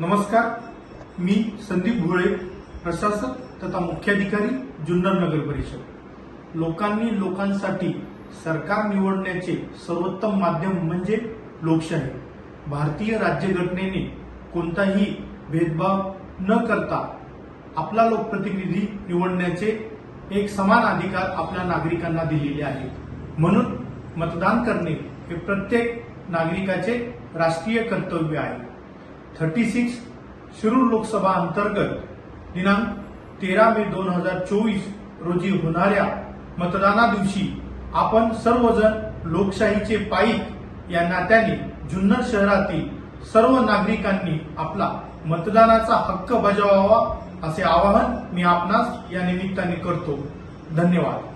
नमस्कार. मी संदीप भोळे प्रशासक तथा मुख्याधिकारी जुन्नर नगर परिषद. लोकांनी लोकांसाठी सरकार निवडण्याचे सर्वोत्तम माध्यम म्हणजे लोकशाही. भारतीय राज्यघटनेने कोणताही भेदभाव न करता आपला लोकप्रतिनिधी निवडण्याचे एक समान अधिकार आपल्या नागरिकांना दिलेले आहेत. म्हणून मतदान करणे हे प्रत्येक नागरिकाचे राष्ट्रीय कर्तव्य आहे. थर्टी सिक्स शिरूर लोकसभा अंतर्गत दिनांक तेरा मे दोन हजार चोवीस रोजी होणाऱ्या मतदाना दिवशी आपण सर्वजण लोकशाहीचे पाईक या नात्याने जुन्नर शहरातील सर्व नागरिकांनी आपला मतदानाचा हक्क बजावावा असे आवाहन मी आपणास या निमित्ताने करतो. धन्यवाद.